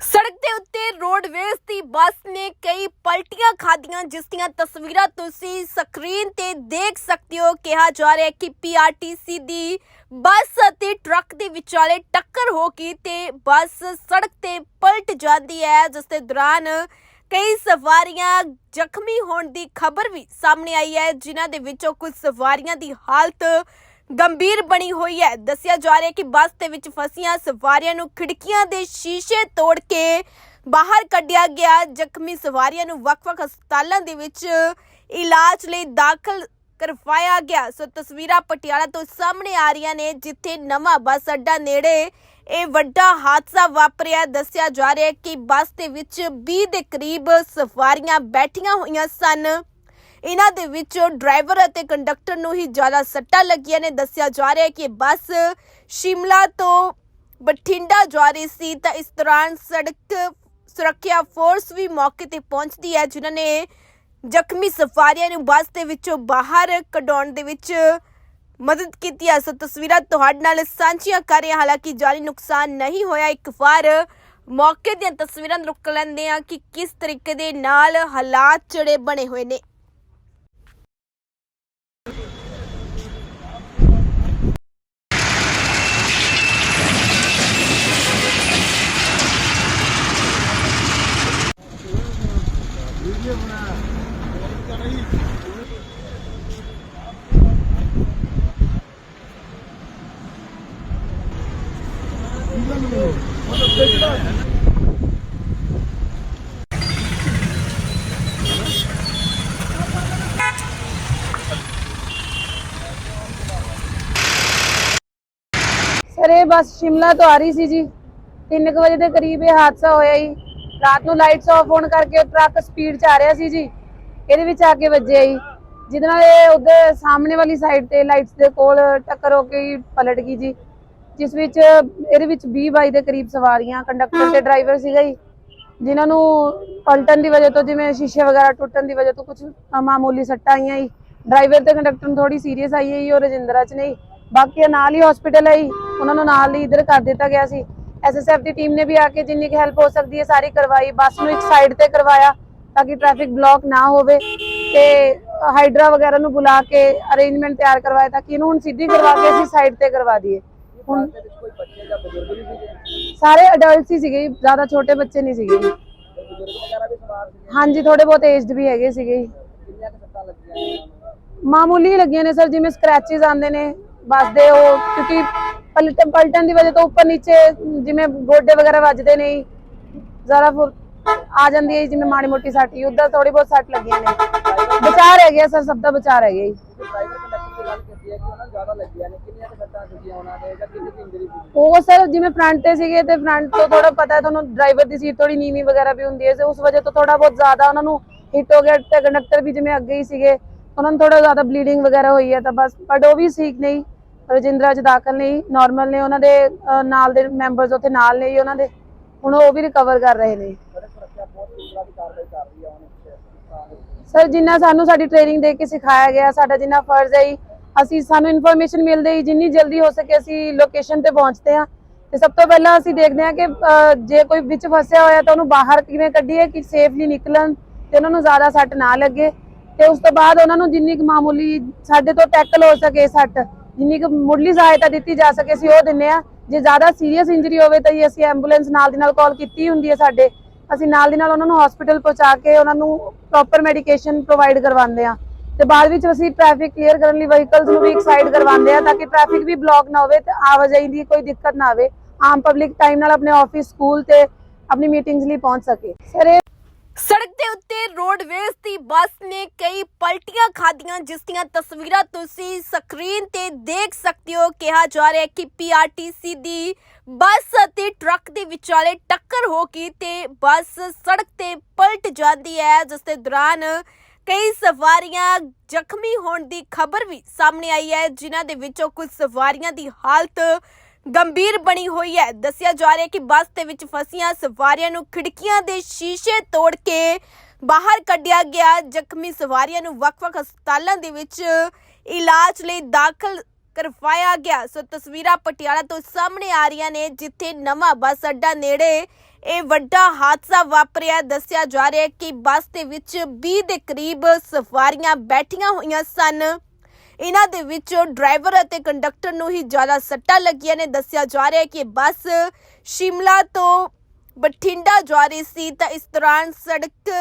ਸੜਕ ਦੇ ਉੱਤੇ ਰੋਡਵੇਜ਼ ਦੀ ਬੱਸ ਨੇ ਕਈ ਪਲਟੀਆਂ ਖਾਧੀਆਂ, ਜਿਸ ਦੀਆਂ ਤਸਵੀਰਾਂ ਤੁਸੀਂ ਸਕਰੀਨ ਤੇ ਦੇਖ ਸਕਦੇ ਹੋ। ਕਿਹਾ ਜਾ ਰਿਹਾ ਹੈ ਕਿ ਪੀਆਰਟੀਸੀ ਦੀ ਬੱਸ ਅਤੇ ਟਰੱਕ ਦੇ ਵਿਚਾਲੇ ਟੱਕਰ ਹੋ ਗਈ ਤੇ ਬੱਸ ਸੜਕ ਤੇ ਪਲਟ ਜਾਂਦੀ ਹੈ, ਜਿਸ ਦੇ ਦੌਰਾਨ ਕਈ ਸਵਾਰੀਆਂ ਜ਼ਖਮੀ ਹੋਣ ਦੀ ਖਬਰ ਵੀ ਸਾਹਮਣੇ ਆਈ ਹੈ। ਜਿਨ੍ਹਾਂ ਦੇ ਵਿੱਚੋਂ ਕੁਝ ਸਵਾਰੀਆਂ ਦੀ ਹਾਲਤ ਗੰਭੀਰ ਬਣੀ ਹੋਈ ਹੈ। ਦੱਸਿਆ ਜਾ ਰਿਹਾ ਕਿ ਬੱਸ ਦੇ ਵਿੱਚ ਫਸੀਆਂ ਸਵਾਰੀਆਂ ਨੂੰ ਖਿੜਕੀਆਂ ਦੇ ਸ਼ੀਸ਼ੇ ਤੋੜ ਕੇ ਬਾਹਰ ਕੱਢਿਆ ਗਿਆ। ਜ਼ਖਮੀ ਸਵਾਰੀਆਂ ਨੂੰ ਵੱਖ-ਵੱਖ ਹਸਪਤਾਲਾਂ ਦੇ ਵਿੱਚ ਇਲਾਜ ਲਈ ਦਾਖਲ ਕਰਵਾਇਆ ਗਿਆ। ਸੋ ਤਸਵੀਰਾਂ ਪਟਿਆਲਾ ਤੋਂ ਸਾਹਮਣੇ ਆ ਰਹੀਆਂ ਨੇ, ਜਿੱਥੇ ਨਵਾਂ ਬੱਸ ਅੱਡਾ ਨੇੜੇ ਇਹ ਵੱਡਾ ਹਾਦਸਾ ਵਾਪਰਿਆ। ਦੱਸਿਆ ਜਾ ਰਿਹਾ ਹੈ ਕਿ ਬੱਸ ਦੇ ਵਿੱਚ 20 ਦੇ ਕਰੀਬ ਸਵਾਰੀਆਂ ਬੈਠੀਆਂ ਹੋਈਆਂ ਸਨ। ਇਹਨਾਂ ਦੇ ਵਿੱਚ ਡਰਾਈਵਰ ਅਤੇ ਕੰਡਕਟਰ ਨੂੰ ਹੀ ਜ਼ਿਆਦਾ ਸੱਟਾਂ ਲੱਗੀਆਂ ਨੇ। ਦੱਸਿਆ ਜਾ ਰਿਹਾ ਹੈ ਕਿ ਬੱਸ ਸ਼ਿਮਲਾ ਤੋਂ ਬਠਿੰਡਾ ਜਾ ਰਹੀ ਸੀ ਤਾਂ ਇਸ ਦੌਰਾਨ ਸੜਕ ਸੁਰੱਖਿਆ ਫੋਰਸ ਵੀ ਮੌਕੇ ਤੇ ਪਹੁੰਚਦੀ ਹੈ, ਜਿਨ੍ਹਾਂ ਨੇ ਜ਼ਖਮੀ ਸਫਾਰੀਆਂ ਨੂੰ ਬੱਸ ਦੇ ਵਿੱਚੋਂ ਬਾਹਰ ਕਢਾਉਣ ਦੇ ਵਿੱਚ ਮਦਦ ਕੀਤੀ ਹੈ। ਸੋ ਤਸਵੀਰਾਂ ਤੁਹਾਡੇ ਨਾਲ ਸਾਂਝੀਆਂ ਕਰ ਰਹੇ ਹਾਲਾਂਕਿ ਜਾਨੀ ਨੁਕਸਾਨ ਨਹੀਂ ਹੋਇਆ। ਇੱਕ ਵਾਰ ਮੌਕੇ ਦੀਆਂ ਤਸਵੀਰਾਂ ਰੁਕ ਲੈਂਦੇ ਆ ਕਿ ਕਿਸ ਤਰੀਕੇ ਦੇ ਨਾਲ ਹਾਲਾਤ ਜਿਹੜੇ ਬਣੇ ਹੋਏ ਨੇ। ਸਰ, ਇਹ ਬੱਸ ਸ਼ਿਮਲਾ ਤੋਂ ਆ ਰਹੀ ਸੀ ਜੀ। 3 ਵਜੇ ਦੇ ਕਰੀਬ ਇਹ ਹਾਦਸਾ ਹੋਇਆ ਜੀ। ਰਾਤ ਨੂੰ ਲਾਈਟਸ ਆਫ ਹੋਣ ਕਰਕੇ ਟਰੱਕ ਸਪੀਡ 'ਚ ਆ ਰਿਹਾ ਸੀ ਜੀ। ਇਹਦੇ ਵਿੱਚ ਆ ਕੇ ਵੱਜਿਆ ਜੀ। ਜਿਹਦੇ ਨਾਲ ਇਹ ਉਹਦੇ ਸਾਹਮਣੇ ਵਾਲੀ ਸਾਈਡ ਤੇ ਲਾਈਟਸ ਦੇ ਕੋਲ ਟੱਕਰ ਹੋ ਕੇ ਪਲਟ ਗਈ ਜੀ। ਜਿਸ ਵਿੱਚ ਇਹਦੇ ਵਿੱਚ 20 ਬਾਈ ਦੇ ਕਰੀਬ ਸਵਾਰੀਆਂ ਕੰਡਕਟਰ ਤੇ ਡਰਾਈਵਰ ਸੀਗਾ ਜੀ। ਜਿਨ੍ਹਾਂ ਨੂੰ ਪਲਟਣ ਦੀ ਵਜ੍ਹਾ ਤੋਂ ਜਿਵੇਂ ਸ਼ੀਸ਼ੇ ਵਗੈਰਾ ਟੁੱਟਣ ਦੀ ਵਜ੍ਹਾ ਤੋਂ ਕੁਝ ਮਾਮੂਲੀ ਸੱਟਾਂ ਆਈਆਂ ਜੀ। ਡਰਾਈਵਰ ਤੇ ਕੰਡਕਟਰ ਨੂੰ ਥੋੜੀ ਸੀਰੀਅਸ ਆਈ ਹੈ ਜੀ ਔਰ ਰਜਿੰਦਰਾ ਚ ਨਹੀਂ ਬਾਕੀ ਨਾਲ ਹੀ ਹਸਪੀਟਲ ਆਈ ਜੀ। ਉਹਨਾਂ ਨੂੰ ਨਾਲ ਹੀ ਇੱਧਰ ਕਰ ਦਿੱਤਾ ਗਿਆ ਸੀ। ਐਸਐਸਐਫ ਦੀ ਟੀਮ ਨੇ ਵੀ ਆ ਕੇ ਜਿੰਨੀ ਕੁ ਹੈਲਪ ਹੋ ਸਕਦੀ ਹੈ ਸਾਰੀ ਕਰਵਾਈ। ਬੱਸ ਨੂੰ ਇੱਕ ਸਾਈਡ ਤੇ ਕਰਵਾਇਆ। ਤਾਂ ਕਿ ਟ੍ਰੈਫਿਕ ਬਲੌਕ ਨਾ ਹੋਵੇ ਤੇ ਹਾਈਡਰਾ ਵਗੈਰਾ ਨੂੰ ਬੁਲਾ ਕੇ ਅਰੇਂਜਮੈਂਟ ਤਿਆਰ ਕਰਵਾਇਆ ਤਾਂ ਕਿ ਇਹਨੂੰ ਹੁਣ ਸਿੱਧੀ ਕਰਵਾ ਕੇ ਅਸੀਂ ਸਾਈਡ ਤੇ ਕਰਵਾ ਦਈਏ। ਹੁਣ ਸਾਰੇ ਅਡਲਟਸ ਹੀ ਸੀਗੇ, ਜ਼ਿਆਦਾ ਛੋਟੇ ਬੱਚੇ ਨਹੀਂ ਸੀਗੇ। ਹਾਂਜੀ ਥੋੜੇ ਬਹੁਤ ਏਜਡ ਵੀ ਹੈਗੇ ਸੀਗੇ। ਮਾਮੂਲੀ ਹੀ ਲੱਗੀਆਂ ਨੇ ਸਰ, ਜਿਵੇਂ ਸਕ੍ਰੈਚਸ ਆਉਂਦੇ ਨੇ ਬੱਸ ਦੇ ਉਹ, ਕਿਉਂਕਿ ਪਲਟਣ ਪਲਟਣ ਦੀ ਵਜ੍ਹਾ ਤੋਂ ਉੱਪਰ ਨੀਚੇ ਜਿਵੇਂ ਗੋਡੇ ਵਗੈਰਾ ਵੱਜਦੇ ਨੇ ਜ਼ਰਾ ਆ ਜਾਂਦੀ ਹੈ ਜੀ, ਜਿਵੇਂ ਮਾੜੀ ਮੋਟੀ ਸੱਟ ਹੀ, ਉਧਰ ਥੋੜੀ ਬਹੁਤ ਸੱਟ ਲੱਗੀਆਂ ਨੇ। ਬਚਾ ਰਹਿ ਗਿਆ ਸਰ, ਸਭ ਦਾ ਬਚਾ ਰਹਿ ਗਿਆ ਜੀ। ਉਹ ਸਰ, ਜਿਵੇਂ ਫਰੰਟ ਤੇ ਸੀਗੇ ਤੇ ਫਰੰਟ ਤੋਂ ਥੋੜਾ ਪਤਾ ਹੈ, ਤੁਹਾਨੂੰ ਡਰਾਈਵਰ ਦੀ ਸੀਟ ਥੋੜੀ ਨੀਵੀਂ ਵਗੈਰਾ ਵੀ ਹੁੰਦੀ ਹੈ, ਤੇ ਉਸ ਵਜ੍ਹਾ ਤੋਂ ਥੋੜਾ ਬਹੁਤ ਜ਼ਿਆਦਾ ਉਹਨਾਂ ਨੂੰ ਹਿੱਟ ਹੋ ਗਿਆ ਤੇ ਕੰਡਕਟਰ ਵੀ ਜਿਵੇਂ ਅੱਗੇ ਹੀ ਸੀਗੇ, ਉਹਨਾਂ ਨੂੰ ਥੋੜਾ ਜ਼ਿਆਦਾ ਬਲੀਡਿੰਗ ਵਗੈਰਾ ਹੋਈ ਹੈ ਤਾਂ ਬਸ ਬਟ ਉਹ ਵੀ ਠੀਕ ਨਹੀਂ ਰਜਿੰਦਰਾ ਚ ਦਾਖਲ ਨਹੀਂ ਨਾਰਮਲ ਨੇ, ਉਹਨਾਂ ਦੇ ਨਾਲ ਦੇ ਮੈਂਬਰਸ ਉੱਥੇ ਨਾਲ ਨੇ ਉਹਨਾਂ ਦੇ। ਹੁਣ ਉਹ ਵੀ ਰਿਕਵਰ ਕਰ ਰਹੇ ਨੇ ਸਰ, ਜਿੰਨਾ ਸਾਨੂੰ ਸਾਡੀ ਟ੍ਰੇਨਿੰਗ ਦੇ ਕੇ ਸਿਖਾਇਆ ਗਿਆ, ਸਾਡਾ ਜਿੰਨਾ ਫਰਜ਼ ਹੈ ਅਸੀਂ ਸਾਨੂੰ ਇਨਫੋਰਮੇਸ਼ਨ ਮਿਲਦੇ ਹੀ ਜਿੰਨੀ ਜਲਦੀ ਹੋ ਸਕੇ ਅਸੀਂ ਲੋਕੇਸ਼ਨ ਤੇ ਪਹੁੰਚਦੇ ਹਾਂ। ਤੇ ਸਭ ਤੋਂ ਪਹਿਲਾਂ ਅਸੀਂ ਦੇਖਦੇ ਹਾਂ ਕਿ ਜੇ ਕੋਈ ਵਿੱਚ ਫਸਿਆ ਹੋਇਆ ਤਾਂ ਉਹਨੂੰ ਬਾਹਰ ਕਿਵੇਂ ਕੱਢੀਏ ਕਿ ਸੇਫਲੀ ਨਿਕਲਣ ਤੇ ਉਹਨਾਂ ਨੂੰ ਜ਼ਿਆਦਾ ਸੱਟ ਨਾ ਲੱਗੇ। ਤੇ ਉਸ ਤੋਂ ਬਾਅਦ ਉਹਨਾਂ ਨੂੰ ਜਿੰਨੀ ਕੁ ਮਾਮੂਲੀ ਸਾਡੇ ਤੋਂ ਟੈਕਲ ਹੋ ਸਕੇ ਸੱਟ, ਜਿੰਨੀ ਕੁ ਮੁੱਢਲੀ ਸਹਾਇਤਾ ਦਿੱਤੀ ਜਾ ਸਕੇ ਅਸੀਂ ਉਹ ਦਿੰਨੇ ਆ ਜੇ ਜ਼ਿਆਦਾ ਸੀਰੀਅਸ ਇੰਜਰੀ ਹੋਵੇ ਤਾਂ ਅਸੀਂ ਐਂਬੂਲੈਂਸ ਨਾਲ ਦੀ ਨਾਲ ਕਾਲ ਕੀਤੀ ਹੁੰਦੀ ਹੈ ਸਾਡੇ। ਅਸੀਂ ਨਾਲ ਦੀ ਨਾਲ ਉਹਨਾਂ ਨੂੰ ਹਸਪੀਟਲ ਪਹੁੰਚਾ ਕੇ ਉਹਨਾਂ ਨੂੰ ਪ੍ਰੋਪਰ ਮੈਡੀਕੇਸ਼ਨ ਪ੍ਰੋਵਾਈਡ ਕਰਵਾਉਂਦੇ ਆ ਤੇ ਬਾਅਦ ਵਿੱਚ ਅਸੀਂ ਟ੍ਰੈਫਿਕ ਕਲੀਅਰ ਕਰਨ ਲਈ ਵਹੀਕਲਸ ਨੂੰ ਵੀ ਇੱਕ ਕਰਵਾਉਂਦੇ ਆ ਤਾਂ ਕਿ ਟ੍ਰੈਫਿਕ ਵੀ ਬਲੌਕ ਨਾ ਹੋਵੇ ਤੇ ਆਵਾਜਾਈ ਦੀ ਕੋਈ ਦਿੱਕਤ ਨਾ ਆਵੇ। ਆਮ ਪਬਲਿਕ ਟਾਈਮ ਨਾਲ ਆਪਣੇ ਆਫਿਸ ਸਕੂਲ ਤੇ ਆਪਣੀ ਮੀਟਿੰਗਸ ਲਈ ਪਹੁੰਚ ਸਕੇ। ਸਰ, ਇਹ ਸੜਕ ਦੇ ਉੱਤੇ ਰੋਡਵੇਜ਼ ਦੀ ਬੱਸ ਨੇ ਕਈ ਪਲਟੀਆਂ ਖਾਧੀਆਂ, ਜਿਸ ਦੀਆਂ ਤਸਵੀਰਾਂ ਤੁਸੀਂ ਸਕਰੀਨ ਤੇ ਦੇਖ ਸਕਦੇ ਹੋ। ਕਿਹਾ ਜਾ ਰਿਹਾ ਹੈ ਕਿ ਪੀਆਰਟੀਸੀ ਦੀ ਬੱਸ ਅਤੇ ਟਰੱਕ ਦੇ ਵਿਚਾਲੇ ਟੱਕਰ ਹੋ ਗਈ ਤੇ ਬੱਸ ਸੜਕ ਤੇ ਪਲਟ ਜਾਂਦੀ ਹੈ, ਜਿਸ ਦੇ ਦੌਰਾਨ ਕਈ ਸਵਾਰੀਆਂ ਜ਼ਖਮੀ ਹੋਣ ਦੀ ਖਬਰ ਵੀ ਸਾਹਮਣੇ ਆਈ ਹੈ, ਜਿਨ੍ਹਾਂ ਦੇ ਵਿੱਚੋਂ ਕੁਝ ਸਵਾਰੀਆਂ ਦੀ ਹਾਲਤ ਗੰਭੀਰ ਬਣੀ ਹੋਈ ਹੈ। ਦੱਸਿਆ ਜਾ ਰਿਹਾ ਹੈ ਕਿ ਬੱਸ ਦੇ ਵਿੱਚ ਫਸੀਆਂ ਸਵਾਰੀਆਂ ਨੂੰ ਖਿੜਕੀਆਂ ਦੇ ਸ਼ੀਸ਼ੇ ਤੋੜ ਕੇ ਬਾਹਰ ਕੱਢਿਆ ਗਿਆ। ਜ਼ਖਮੀ ਸਵਾਰੀਆਂ ਨੂੰ ਵੱਖ-ਵੱਖ ਹਸਪਤਾਲਾਂ ਦੇ ਵਿੱਚ ਇਲਾਜ ਲਈ ਦਾਖਲ ਕਰਵਾਇਆ ਗਿਆ। ਸੋ ਤਸਵੀਰਾਂ ਪਟਿਆਲਾ ਤੋਂ ਸਾਹਮਣੇ ਆ ਰਹੀਆਂ ਨੇ, ਜਿੱਥੇ ਨਵਾਂ ਬੱਸ ਅੱਡਾ ਨੇੜੇ ਇਹ ਵੱਡਾ ਹਾਦਸਾ ਵਾਪਰਿਆ। ਦੱਸਿਆ ਜਾ ਰਿਹਾ ਹੈ ਕਿ ਬੱਸ ਦੇ ਵਿੱਚ 20 ਦੇ ਕਰੀਬ ਸਵਾਰੀਆਂ ਬੈਠੀਆਂ ਹੋਈਆਂ ਸਨ। ਇਹਨਾਂ ਦੇ ਵਿੱਚ ਡਰਾਈਵਰ ਅਤੇ ਕੰਡਕਟਰ ਨੂੰ ਹੀ ਜ਼ਿਆਦਾ ਸੱਟਾਂ ਲੱਗੀਆਂ ਨੇ। ਦੱਸਿਆ ਜਾ ਰਿਹਾ ਹੈ ਕਿ ਬੱਸ ਸ਼ਿਮਲਾ ਤੋਂ ਬਠਿੰਡਾ ਜਾ ਰਹੀ ਸੀ। ਤਾਂ ਇਸ ਦੌਰਾਨ ਸੜਕ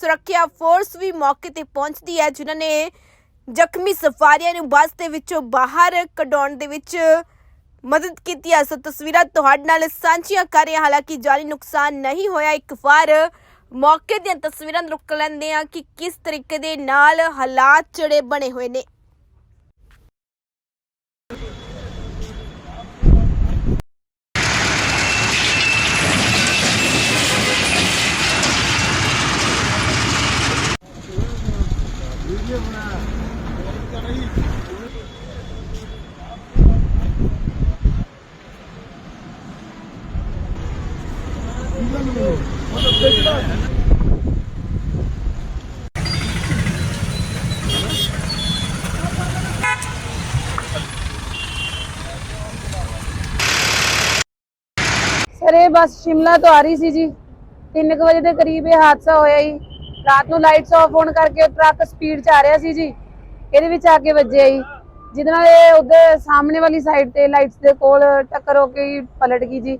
ਸੁਰੱਖਿਆ ਫੋਰਸ ਵੀ ਮੌਕੇ ਤੇ ਪਹੁੰਚਦੀ ਹੈ, ਜਿਨ੍ਹਾਂ ਨੇ ਜ਼ਖਮੀ ਸਫਾਰੀਆਂ ਨੂੰ ਬੱਸ ਦੇ ਵਿੱਚੋਂ ਬਾਹਰ ਕਢਾਉਣ ਦੇ ਵਿੱਚ ਮਦਦ ਕੀਤੀ ਹੈ। ਸੋ ਤਸਵੀਰਾਂ ਤੁਹਾਡੇ ਨਾਲ ਸਾਂਝੀਆਂ ਕਰ ਰਿਹਾ ਹਾਲਾਂਕਿ ਜਾਨੀ ਨੁਕਸਾਨ ਨਹੀਂ ਹੋਇਆ। ਇੱਕ ਵਾਰ ਮੌਕੇ ਦੀਆਂ ਤਸਵੀਰਾਂ ਰੁਕ ਲੈਂਦੇ ਆ ਕਿ ਕਿਸ ਤਰੀਕੇ ਦੇ ਨਾਲ ਹਾਲਾਤ ਜਿਹੜੇ ਬਣੇ ਹੋਏ ਨੇ। ਸਰ ਇਹ ਬੱਸ ਸ਼ਿਮਲਾ ਤੋਂ ਆ ਰਹੀ ਸੀ ਜੀ। 3 ਵਜੇ ਦੇ ਕਰੀਬ ਇਹ ਹਾਦਸਾ ਹੋਇਆ ਜੀ। ਰਾਤ ਨੂੰ ਲਾਈਟਸ ਆਫ ਹੋਣ ਕਰਕੇ ਉਹ ਟਰੱਕ ਸਪੀਡ 'ਚ ਆ ਰਿਹਾ ਸੀ ਜੀ। ਇਹਦੇ ਵਿੱਚ ਆ ਕੇ ਵੱਜਿਆ ਜੀ। ਜਿਹਦੇ ਨਾਲ ਇਹ ਉਧਰ ਸਾਹਮਣੇ ਵਾਲੀ ਸਾਈਡ ਤੇ ਲਾਈਟਸ ਦੇ ਕੋਲ ਟੱਕਰ ਹੋ ਕੇ ਪਲਟ ਗਈ ਜੀ।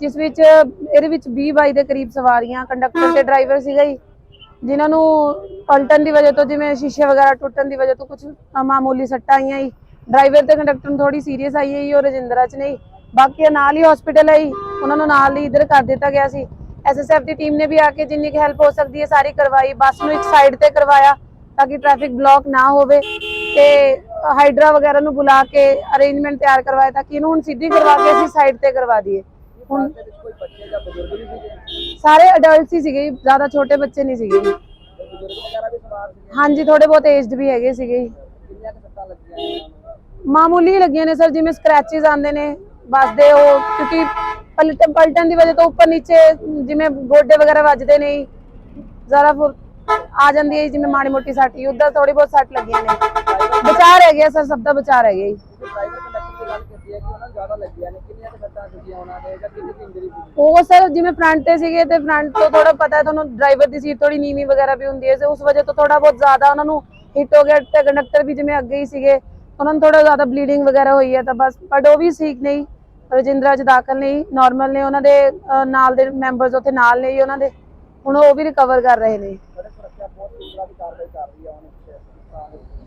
ਜਿਸ ਵਿੱਚ ਇਹਦੇ ਵਿੱਚ 20 ਬਾਈ ਦੇ ਕਰੀਬ ਸਵਾਰੀਆਂ ਕੰਡਕਟਰ ਤੇ ਡਰਾਈਵਰ ਸੀਗਾ ਜੀ। ਜਿਨ੍ਹਾਂ ਨੂੰ ਪਲਟਣ ਦੀ ਵਜ੍ਹਾ ਤੋਂ ਜਿਵੇਂ ਸ਼ੀਸ਼ੇ ਵਗੈਰਾ ਟੁੱਟਣ ਦੀ ਵਜ੍ਹਾ ਤੋਂ ਕੁਝ ਮਾਮੂਲੀ ਸੱਟਾਂ ਆਈਆਂ ਜੀ। ਡਰਾਈਵਰ ਤੇ ਕੰਡਕਟਰ ਨੂੰ ਥੋੜੀ ਸੀਰੀਅਸ ਆਈ ਹੈ ਜੀ, ਉਹ ਰਜਿੰਦਰਾ ਚ ਨਹੀਂ ਬਾਕੀ ਨਾਲ ਹੀ ਹਸਪੀਟਲ ਹੈ ਜੀ। ਉਹਨਾਂ ਨੂੰ ਨਾਲ ਹੀ ਇਧਰ ਕਰ ਦਿੱਤਾ ਗਿਆ ਸੀ। ਐਸਐਸਐਫ ਦੀ ਟੀਮ ਨੇ ਵੀ ਆ ਕੇ ਜਿੰਨੀ ਕੁ ਹੈਲਪ ਹੋ ਸਕਦੀ ਹੈ, ਸਾਰੀ ਕਰਵਾਈ। ਬੱਸ ਨੂੰ ਇੱਕ ਸਾਈਡ ਤੇ ਕਰਵਾਇਆ ਤਾਂ ਕਿ ਟ੍ਰੈਫਿਕ ਬਲੌਕ ਨਾ ਹੋਵੇ ਤੇ ਹਾਈਡਰਾ ਵਗੈਰਾ ਨੂੰ ਬੁਲਾ ਕੇ ਅਰੇਂਜਮੈਂਟ ਤਿਆਰ ਕਰਵਾਇਆ ਤਾਂ ਕਿ ਇਹਨੂੰ ਹੁਣ ਸਿੱਧੀ ਕਰਵਾ ਕੇ ਅਸੀਂ ਸਾਈਡ ਤੇ ਕਰਵਾ ਦਈਏ। ਹੁਣ ਸਾਰੇ ਅਡਲਟਸ ਹੀ ਸੀਗੇ, ਜ਼ਿਆਦਾ ਛੋਟੇ ਬੱਚੇ ਨਹੀਂ ਸੀਗੇ ਹਾਂਜੀ ਥੋੜੇ ਬਹੁਤ ਏਜਡ ਵੀ ਹੈਗੇ ਸੀਗੇ ਮਾਮੂਲੀ ਲੱਗੀਆਂ ਨੇ ਸਰ, ਜਿਵੇਂ ਸਕ੍ਰੈਚਸ ਆਉਂਦੇ ਨੇ। ਬਸ ਦੇ ਉਹ ਕਿਉਂਕਿ ਪਲਟਣ ਪਲਟਣ ਦੀ ਵਜ੍ਹਾ ਤੋਂ ਉੱਪਰ ਨੀਚੇ ਜਿਵੇਂ ਗੋਡੇ ਵਗੈਰਾ ਵੱਜਦੇ ਨੇ ਜੀ, ਜ਼ਰਾ ਫਿਰ ਆ ਜਾਂਦੀ ਹੈ ਜਿਵੇਂ ਮਾੜੀ ਮੋਟੀ ਸੱਟ ਹੀ ਉਧਰ ਥੋੜੀ ਬਹੁਤ ਸੱਟ ਲੱਗੀਆਂ ਨੇ। ਬਚਾ ਰਹਿ ਗਿਆ ਸਰ ਸਭ ਦਾ ਬਚਾ ਰਹਿ ਗਿਆ ਜੀ। ਉਹ ਸਰ ਜਿਵੇਂ ਫਰੰਟ ਤੇ ਸੀਗੇ ਤੇ ਫਰੰਟ ਤੋਂ ਥੋੜਾ ਪਤਾ ਹੈ ਤੁਹਾਨੂੰ ਡਰਾਈਵਰ ਦੀ ਸੀਟ ਥੋੜੀ ਨੀਵੀਂ ਵਗੈਰਾ ਵੀ ਹੁੰਦੀ ਹੈ ਤੇ ਉਸ ਵਜ੍ਹਾ ਤੋਂ ਥੋੜਾ ਬਹੁਤ ਜ਼ਿਆਦਾ ਉਹਨਾਂ ਨੂੰ ਹਿੱਟ ਹੋ ਗਿਆ ਤੇ ਕੰਡਕਟਰ ਵੀ ਜਿਵੇਂ ਅੱਗੇ ਹੀ ਸੀਗੇ ਉਹਨਾਂ ਨੂੰ ਥੋੜਾ ਜ਼ਿਆਦਾ ਬਲੀਡਿੰਗ ਵਗੈਰਾ ਹੋਈ ਹੈ ਤਾਂ ਬਸ ਬਟ ਉਹ ਵੀ ਠੀਕ ਨਹੀਂ ਰਜਿੰਦਰਾ ਚ ਦਾਖਲ ਨਹੀਂ ਨਾਰਮਲ ਨੇ ਉਹਨਾਂ ਦੇ ਅਹ, ਨਾਲ ਦੇ ਮੈਂਬਰਸ ਉੱਥੇ ਨਾਲ ਨੇ ਜੀ ਉਹਨਾਂ ਦੇ। ਹੁਣ ਉਹ ਵੀ ਰਿਕਵਰ ਕਰ ਰਹੇ ਨੇ।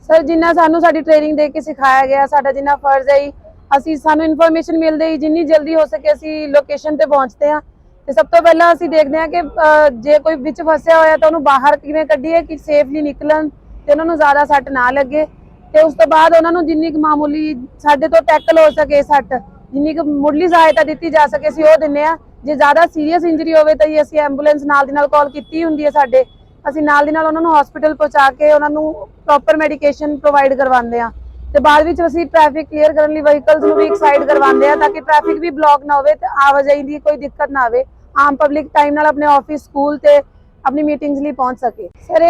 ਸਰ ਜਿੰਨਾ ਸਾਨੂੰ ਸਾਡੀ ਟ੍ਰੇਨਿੰਗ ਦੇ ਕੇ ਸਿਖਾਇਆ ਗਿਆ ਸਾਡਾ ਜਿੰਨਾ ਫਰਜ਼ ਹੈ ਜੀ, ਅਸੀਂ ਸਾਨੂੰ ਇਨਫੋਰਮੇਸ਼ਨ ਮਿਲਦੇ ਹੀ ਜਿੰਨੀ ਜਲਦੀ ਹੋ ਸਕੇ ਅਸੀਂ ਲੋਕੇਸ਼ਨ ਤੇ ਪਹੁੰਚਦੇ ਹਾਂ। ਤੇ ਸਭ ਤੋਂ ਪਹਿਲਾਂ ਅਸੀਂ ਦੇਖਦੇ ਹਾਂ ਕਿ ਅਹ, ਜੇ ਕੋਈ ਵਿੱਚ ਫਸਿਆ ਹੋਇਆ ਤਾਂ ਉਹਨੂੰ ਬਾਹਰ ਕਿਵੇਂ ਕੱਢੀਏ ਕਿ ਸੇਫਲੀ ਨਿਕਲਣ ਤੇ ਉਹਨਾਂ ਨੂੰ ਜ਼ਿਆਦਾ ਸੱਟ ਨਾ ਲੱਗੇ। ਤੇ ਉਸ ਤੋਂ ਬਾਅਦ ਉਹਨਾਂ ਨੂੰ ਜਿੰਨੀ ਕੁ ਮਾਮੂਲੀ ਸਾਡੇ ਤੋਂ ਟੈਕਲ ਹੋ ਸਕੇ ਸੱਟ ਜਿੰਨੀ ਕੁ ਮੁੱਢਲੀ ਸਹਾਇਤਾ ਦਿੱਤੀ ਜਾ ਸਕੇ ਅਸੀਂ ਉਹ ਦਿੰਨੇ ਆ। ਜੇ ਜ਼ਿਆਦਾ ਸੀਰੀਅਸ ਇੰਜਰੀ ਹੋਵੇ ਤਾਂ ਜੀ ਅਸੀਂ ਐਂਬੂਲੈਂਸ ਨਾਲ ਦੀ ਨਾਲ ਕਾਲ ਕੀਤੀ ਹੁੰਦੀ ਹੈ ਸਾਡੇ। ਅਸੀਂ ਨਾਲ ਦੀ ਨਾਲ ਉਹਨਾਂ ਨੂੰ ਹਸਪੀਟਲ ਪਹੁੰਚਾ ਕੇ ਉਹਨਾਂ ਨੂੰ ਪ੍ਰੋਪਰ ਮੈਡੀਕੇਸ਼ਨ ਪ੍ਰੋਵਾਈਡ ਕਰਵਾਉਂਦੇ ਆ ਤੇ ਬਾਅਦ ਵਿੱਚ ਅਸੀਂ ਟ੍ਰੈਫਿਕ ਕਲੀਅਰ ਕਰਨ ਲਈ ਵਹੀਕਲਸ ਨੂੰ ਵੀ ਇੱਕ ਕਰਵਾਉਂਦੇ ਆ ਤਾਂ ਕਿ ਟ੍ਰੈਫਿਕ ਵੀ ਬਲੌਕ ਨਾ ਹੋਵੇ ਤੇ ਆਵਾਜਾਈ ਦੀ ਕੋਈ ਦਿੱਕਤ ਨਾ ਆਵੇ। ਆਮ ਪਬਲਿਕ ਟਾਈਮ ਨਾਲ ਆਪਣੇ ਆਫਿਸ ਸਕੂਲ ਤੇ ਆਪਣੀ ਮੀਟਿੰਗਸ ਲਈ ਪਹੁੰਚ ਸਕੇ। ਸਰ